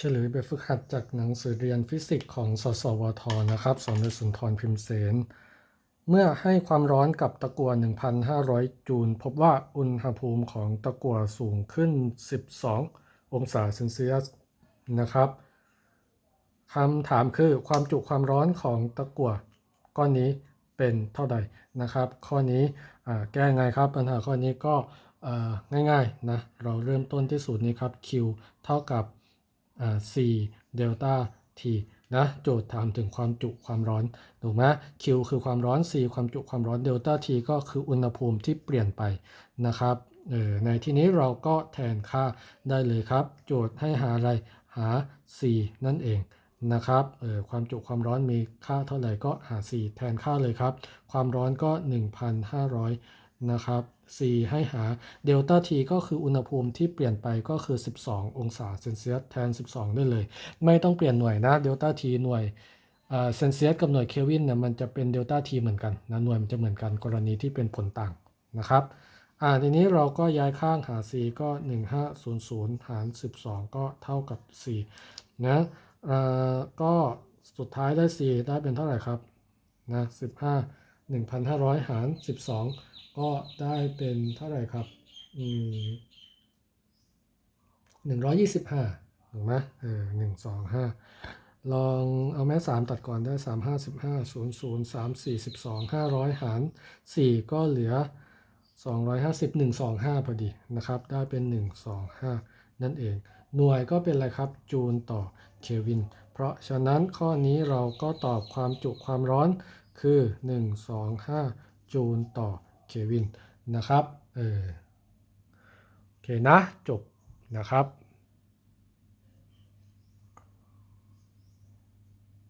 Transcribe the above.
เฉลยแบบฝึกหัดจากหนังสือเรียนฟิสิกส์ของสสวทนะครับสอนโดยสุนทรพิมพ์เสน เมื่อให้ความร้อนกับตะกั่ว1,500 จูล พบว่าอุณหภูมิของตะกั่วสูงขึ้น 12 องศาเซนเซียสนะครับคำถามคือความจุความร้อนของตะกั่วก้อนนี้เป็นเท่าใดนะครับ ข้อนี้แก้ไงครับปัญหาข้อนี้ก็ง่ายๆนะเราเริ่มต้นที่สูตรนี้ครับ Q เท่ากับ c เดลต้า t นะโจทย์ถามถึงความจุความร้อนถูกไหม q คือความร้อน c ความจุความร้อนเดลต้า t ก็คืออุณหภูมิที่เปลี่ยนไปนะครับเออในที่นี้เราก็แทนค่าได้เลยครับ โจทย์ให้หาอะไรหา c นั่นเองนะครับเออความจุความร้อนมีค่าเท่าไหร่ก็หา c แทนค่าเลยครับ ความร้อนก็ 1,500 นะครับ c ให้หาเดลต้า t ก็คืออุณหภูมิที่เปลี่ยนไปก็คือ 12 องศาเซนเซียสแทน 12 ได้เลย ไม่ต้องเปลี่ยนหน่วยนะเดลต้า t หน่วยเซนเซียสกับหน่วยเคลวินเนี่ยมันจะเป็นเดลต้า t เหมือนกันนะหน่วยมันจะเหมือนกันกรณีที่เป็นผลต่างนะครับอ่าทีนี้เราก็ย้ายข้างหา c ก็ 1500 หาร 12 ก็เท่ากับ 4 นะอ่าก็สุดท้ายได้ c ได้เป็นเท่าไหร่ครับนะ15 1,500 หาร 12 ก็ได้เป็นเท่าไหร่ครับอืมหนึ่งร้อยยี่สิบห้าถูกไหมเออหนึ่งสองห้าลองเอาแม่สามตัดก่อนได้สามห้าสิบห้าศูนย์ศูนย์สามสี่สิบสองห้าร้อยหารสี่ก็เหลือสองร้อยห้าสิบหนึ่งสองห้าพอดีนะครับ ได้เป็นห นั่นเอง หน่วยก็เป็นอะไรครับจูลต่อเคลวิน เพราะฉะนั้นข้อนี้เราก็ตอบความจุความร้อนคือ 125 จูลต่อเคลวินนะครับเออโอเคนะจบนะครับ